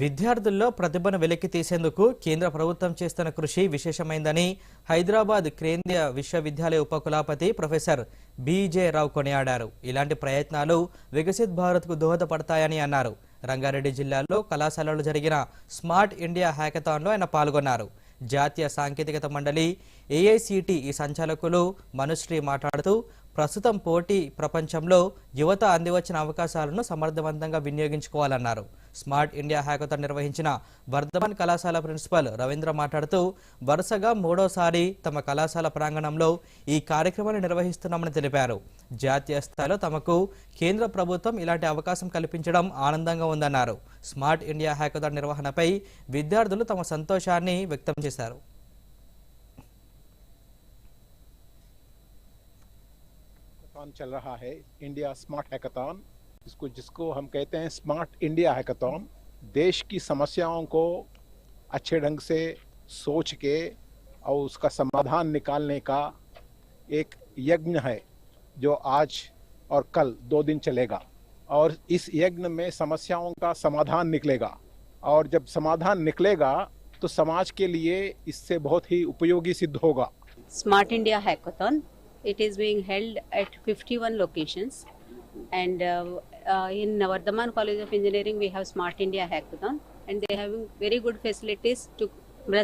విద్యార్థుల్లో ప్రతిభను వెలికి తీసేందుకు కేంద్ర ప్రభుత్వం చేస్తున్న కృషి విశేషమైందని హైదరాబాద్ కేంద్రీయ విశ్వవిద్యాలయ ఉపకులాపతి ప్రొఫెసర్ బీజే రావు కొనియాడారు. ఇలాంటి ప్రయత్నాలు వికసిత్ భారత్కు దోహదపడతాయని అన్నారు. రంగారెడ్డి జిల్లాలో కళాశాలలో జరిగిన స్మార్ట్ ఇండియా హ్యాకథాన్లో ఆయన పాల్గొన్నారు. జాతీయ సాంకేతికత మండలి ఏఐసిటి ఈ సంచాలకులు మనుశ్రీ మాట్లాడుతూ ప్రస్తుతం పోటీ ప్రపంచంలో యువత అందివచ్చిన అవకాశాలను సమర్థవంతంగా వినియోగించుకోవాలన్నారు. స్మార్ట్ ఇండియా హ్యాకథాన్ నిర్వహించిన వర్ధమాన్ కళాశాల ప్రిన్సిపల్ రవీంద్ర మాట్లాడుతూ వరుసగా మూడోసారి తమ కళాశాల ప్రాంగణంలో ఈ కార్యక్రమాన్ని నిర్వహిస్తున్నామని తెలిపారు. జాతీయ స్థాయిలో తమకు కేంద్ర ప్రభుత్వం ఇలాంటి అవకాశం కల్పించడం ఆనందంగా ఉందన్నారు. స్మార్ట్ ఇండియా హ్యాకథాన్ నిర్వహణపై విద్యార్థులు తమ సంతోషాన్ని వ్యక్తం చేశారు. हैकाथॉन चल रहा है इंडिया स्मार्ट हैकाथॉन इसको जिसको हम कहते हैं स्मार्ट इंडिया हैकाथॉन देश की समस्याओं को अच्छे ढंग से सोच के और उसका समाधान निकालने का एक यज्ञ है, जो आज और कल दो दिन चलेगा और इस यज्ञ में समस्याओं का समाधान निकलेगा और जब समाधान निकलेगा तो समाज के लिए इससे बहुत ही उपयोगी सिद्ध होगा smart India Hackathon. It is being held at 51 locations. And uh, uh, in Vardhaman College of Engineering, we have Smart India Hackathon. And they have very good facilities to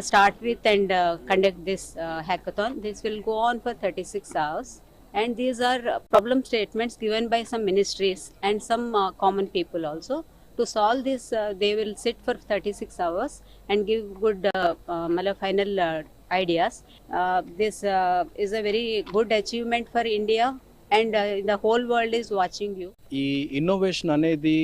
start with and uh, conduct this uh, hackathon. This will go on for 36 hours. And these are problem statements given by some ministries and some uh, common people also. To solve this, uh, they will sit for 36 hours and give good uh, uh, final uh, ideas. Uh, this uh, is a very good achievement for India, and uh, the whole world is watching you. ఈ innovation అనేది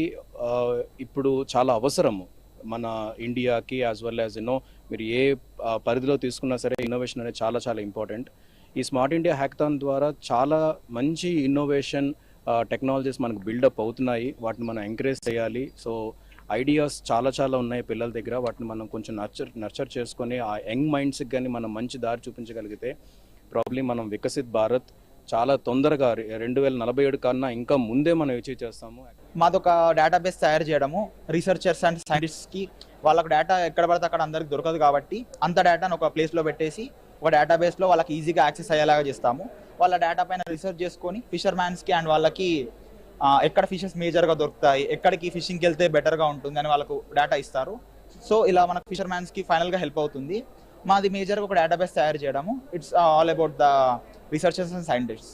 uh, ఇప్పుడు చాలా అవసరము మన ఇండియాకి as well as ఎన్నో మీరు ఏ uh, పరిధిలో తీసుకున్నా సరే ఇన్నోవేషన్ అనేది చాలా చాలా ఇంపార్టెంట్ ఈ స్మార్ట్ ఇండియా హ్యాక్థాన్ ద్వారా చాలా మంచి ఇన్నోవేషన్ టెక్నాలజీస్ uh, మనకు బిల్డప్ అవుతున్నాయి వాటిని మనం ఎంకరేజ్ చేయాలి సో ఐడియాస్ చాలా చాలా ఉన్నాయి పిల్లల దగ్గర. వాటిని మనం కొంచెం నర్చర్ నర్చర్ చేసుకొని ఆ యంగ్ మైండ్స్కి కానీ మనం మంచి దారి చూపించగలిగితే ప్రాబ్లీ మనం వికసిత్ భారత్ చాలా తొందరగా రెండు వేల నలభై ఏడు కన్నా ఇంకా ముందే మనం అచీవ్ చేస్తాము. మాదొక డేటాబేస్ తయారు చేయడము రీసెర్చర్స్ అండ్ సైంటిస్ట్కి వాళ్ళకి డేటా ఎక్కడ పడితే అక్కడ అందరికి దొరకదు కాబట్టి అంత డేటాను ఒక ప్లేస్లో పెట్టేసి ఒక డేటాబేస్లో వాళ్ళకి ఈజీగా యాక్సెస్ అయ్యేలాగా చేస్తాము. వాళ్ళ డేటా పైన రీసెర్చ్ చేసుకొని ఫిషర్ మ్యాన్స్కి అండ్ వాళ్ళకి ఎక్కడ ఫిషెస్ మేజర్గా దొరుకుతాయి ఎక్కడికి ఫిషింగ్కి వెళ్తే బెటర్గా ఉంటుంది అని వాళ్ళకు డేటా ఇస్తారు. సో ఇలా మనకు ఫిషర్మ్యాన్స్కి ఫైనల్గా హెల్ప్ అవుతుంది. మాది మేజర్గా ఒక డేటాబేస్ తయారు చేయడము. It's all about the researchers and scientists